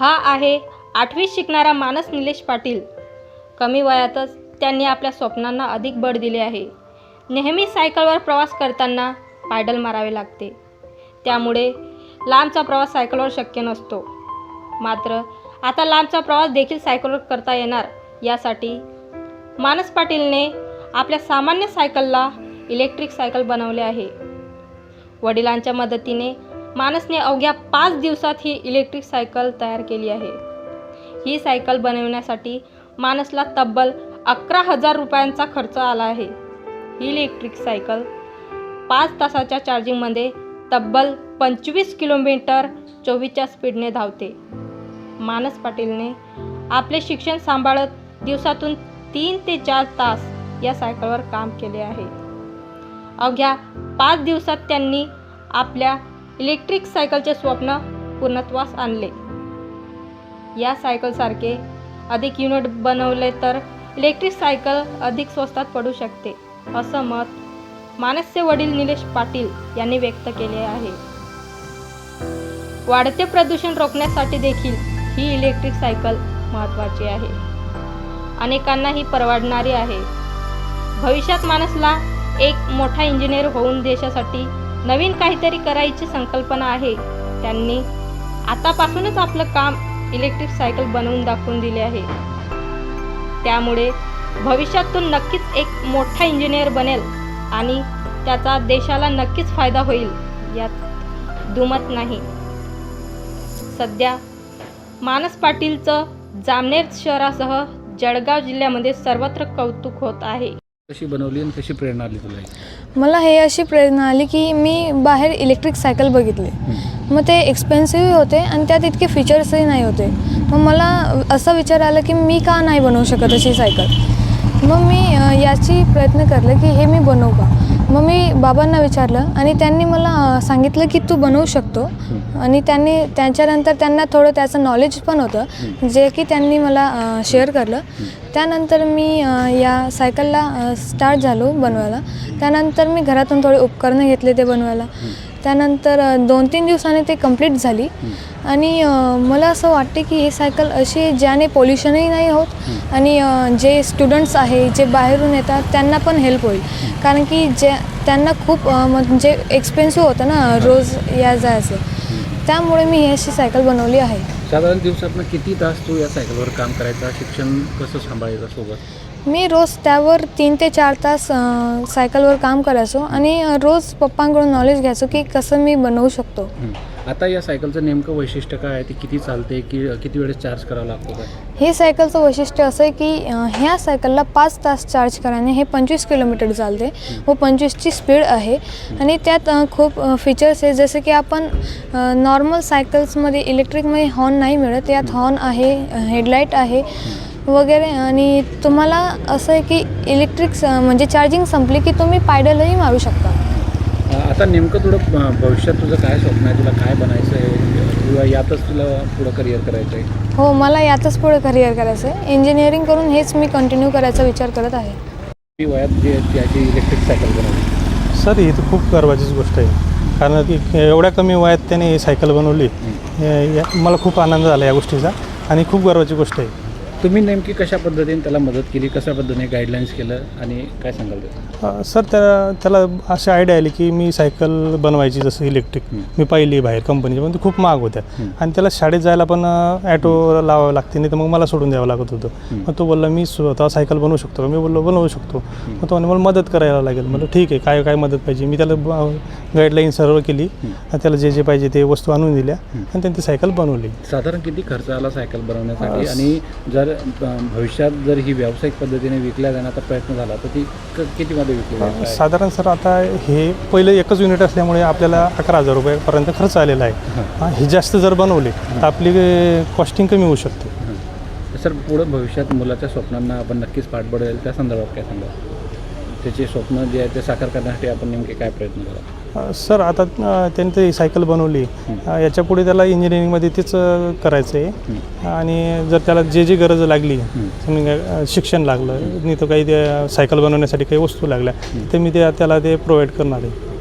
हा आहे आठवीत शिकणारा मानस निलेश पाटील. कमी वयातच त्यांनी आपल्या स्वप्नांना अधिक बळ दिले आहे. नेहमी सायकलवर प्रवास करताना पायडल मारावे लागते. त्यामुळे लांबचा प्रवास सायकलवर शक्य नसतो. मात्र आता लांबचा प्रवास देखील सायकलवर करता येणार यासाठी मानस पाटीलने आपल्या सामान्य सायकलला इलेक्ट्रिक सायकल बनवले आहे. वडिलांच्या मदतीने मानसने अवघ्या पाच दिवसात ही इलेक्ट्रिक सायकल तयार केली आहे. ही सायकल बनवण्यासाठी मानसला तब्बल अकरा हजार रुपयांचा खर्च आला आहे. ही इलेक्ट्रिक सायकल पाच तासाच्या चार्जिंगमध्ये तब्बल पंचवीस किलोमीटर चोवीसच्या स्पीडने धावते. मानस पाटीलने आपले शिक्षण सांभाळत दिवसातून तीन ते चार तास या सायकलवर काम केले आहे. अवघ्या पाच दिवसात त्यांनी आपल्या इलेक्ट्रिक सायकलचे स्वप्न पूर्णत्वास आणले. या सायकलसारखे अधिक युनिट बनवले तर इलेक्ट्रिक सायकल अधिक स्वस्तात पडू शकते असं मत मानसचे वडील निलेश पाटील यांनी व्यक्त केले आहे. वाढते प्रदूषण रोखण्यासाठी देखील ही इलेक्ट्रिक सायकल महत्त्वाची आहे. अनेकांना ही परवडणारी आहे. भविष्यात माणसला एक मोठा इंजिनियर होऊन देशासाठी नवीन काहीतरी करायची संकल्पना आहे. त्यांनी आतापासूनच आपलं काम इलेक्ट्रिक सायकल बनवून दाखवून दिले आहे. त्यामुळे भविष्यातून नक्कीच एक मोठा इंजिनियर बनेल आणि त्याचा देशाला नक्कीच फायदा होईल यात दुमत नाही. सध्या मानस पाटीलचं जामनेर शहरासह जळगाव जिल्ह्यामध्ये सर्वत्र कौतुक होत आहे. कशी बनवली आणि कशी प्रेरणा आली तुला? मला हे अशी प्रेरणा आली की मी बाहेर इलेक्ट्रिक सायकल बघितली. मग ते एक्सपेन्सिव्ह होते आणि त्यात इतके फीचर्सही नाही होते. मग मला असा विचार आला की मी का नाही बनवू शकत अशी सायकल मग मी याची प्रयत्न करले की हे मी बनवू का? मग मी बाबांना विचारलं आणि त्यांनी मला सांगितलं की तू बनवू शकतो. आणि त्यांनी त्याच्यानंतर त्यांना थोडं त्याचं नॉलेज पण होतं जे की त्यांनी मला शेअर करलं. त्यानंतर मी या सायकलला स्टार्ट झालो बनवायला. त्यानंतर मी घरातून थोडे उपकरणं घेतले ते बनवायला. त्यानंतर दोन तीन दिवसांनी ते कंप्लीट झाली. आणि मला असं वाटते की ही सायकल अशी आहे ज्याने पोल्युशनही नाही होत आणि जे स्टुडंट्स आहे जे बाहेरून येतात त्यांना पण हेल्प होईल. कारण की जे त्यांना खूप म्हणजे एक्सपेन्सिव्ह होतं ना रोज या जायचं. त्यामुळे मी ही अशी सायकल बनवली आहे. साधारण दिवसातनं किती तास तू या सायकलवर काम करायचा? शिक्षण कसं सांभाळायचं सोबत? मी रोज त्यावर तीन ते चार तास सायकलवर काम करायचो आणि रोज पप्पांकडून नॉलेज घ्यायचो की कसं मी बनवू शकतो. आता या सायकलचं नेमकं वैशिष्ट्य काय आहे? ती किती चालते की किती वेळेस चार्ज करावा लागतो काय? हे सायकलचं वैशिष्ट्य असं आहे की अ, ह्या सायकलला पाच तास चार्ज कराने हे पंचवीस किलोमीटर चालते. व पंचवीसची स्पीड आहे. आणि त्यात अ, खूप फीचर्स आहे जसे की आपण नॉर्मल सायकल्समध्ये इलेक्ट्रिकमध्ये हॉर्न नाही मिळत. यात हॉर्न आहे हेडलाईट आहे. वगैरे आणि तुम्हाला असं आहे की इलेक्ट्रिक म्हणजे चार्जिंग संपली की तुम्ही पायडलही मारू शकता. आता नेमकं थोडं भविष्यात तुझं काय स्वप्न आहे? तुला काय बनायचं आहे किंवा यातच तुला पुढं करिअर करायचं आहे हो मला यातच पुढे करिअर करायचं आहे इंजिनिअरिंग करून हेच मी कंटिन्यू करायचा विचार करत आहे. मी वयात जे त्याची इलेक्ट्रिक सायकल बनवली. सर ही तर खूप गर्वाचीच गोष्ट आहे. कारण की एवढ्या कमी वयात त्याने ही सायकल बनवली. हे- या- मला खूप आनंद झाला या गोष्टीचा आणि खूप गर्वाची गोष्ट आहे. तुम्ही नेमकी कशा पद्धतीने त्याला मदत केली कशा पद्धतीने गाईडलाईन्स केलं आणि काय सांगाल ते अ, सर त्या त्याला अशी आयडिया आली की मी सायकल बनवायची जसं इलेक्ट्रिक. मी पाहिली बाहेर कंपनीची पण ती खूप महाग होत्या. हं. आणि त्याला शाळेत जायला पण ॲटो लावावं लागते नाही तर मग मला सोडून द्यावं लागत होतं. हं. मग तो बोलला मी स्वतः सायकल बनवू शकतो का? मी बोललो बनवू शकतो. मग तो म्हणे मला मदत करायला लागेल. म्हटलं ठीक आहे काय काय मदत पाहिजे? मी त्याला गाईडलाईन सर्व केली. हं. आणि त्याला जे जे पाहिजे ते वस्तू आणून दिल्या. हं. आणि त्यांनी ती सायकल बनवली. साधारण किती खर्च आला सायकल बनवण्यासाठी? अं, आणि जर अं, भविष्यात जर ही व्यावसायिक पद्धतीने विकल्या जाण्याचा प्रयत्न झाला तर ती क- कितीमध्ये विकली जाईल? साधारण सर आता हे पहिलं एकच युनिट असल्यामुळे आपल्याला अकरा हजार रुपयापर्यंत खर्च आलेला आहे. हां. जास्त जर बनवले तर आपली कॉस्टिंग कमी होऊ शकते. सर पुढं भविष्यात मुलाच्या स्वप्नांना आपण नक्कीच पाठबळ त्या संदर्भात काय सांगा त्याचे स्वप्न जे आहे ते साकार करण्यासाठी आपण नेमके काय प्रयत्न करा सर आता त्यांनी ते सायकल बनवली. याच्यापुढे त्याला इंजिनिअरिंगमध्ये तेच करायचं आहे आणि जर त्याला जे जे गरज लागली समजा शिक्षण लागलं नाही तर काही ते सायकल बनवण्यासाठी काही वस्तू लागल्या ते मी ते त्याला ते प्रोव्हाइड करणार आहे.